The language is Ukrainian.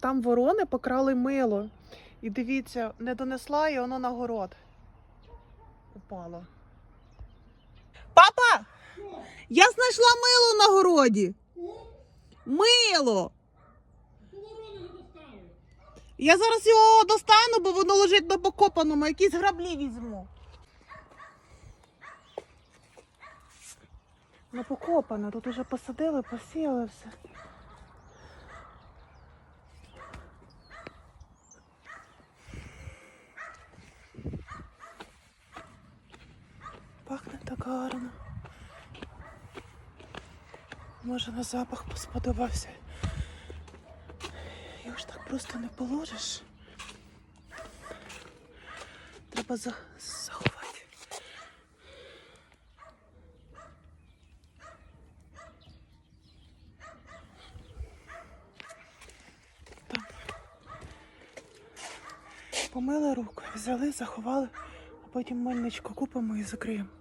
Там ворони покрали мило. І дивіться, не донесла і воно на город. Упало. Папа! Я знайшла мило на городі. Мило! Я зараз його достану, бо воно лежить на покопаному, якісь граблі візьму. На покопане, тут уже посадили, посіяли все. Так гарно. Може на запах сподобався. Його ж так просто не положиш. Треба за... заховати. Там. Помили руку, взяли, заховали, а потім мильничку купимо і закриємо.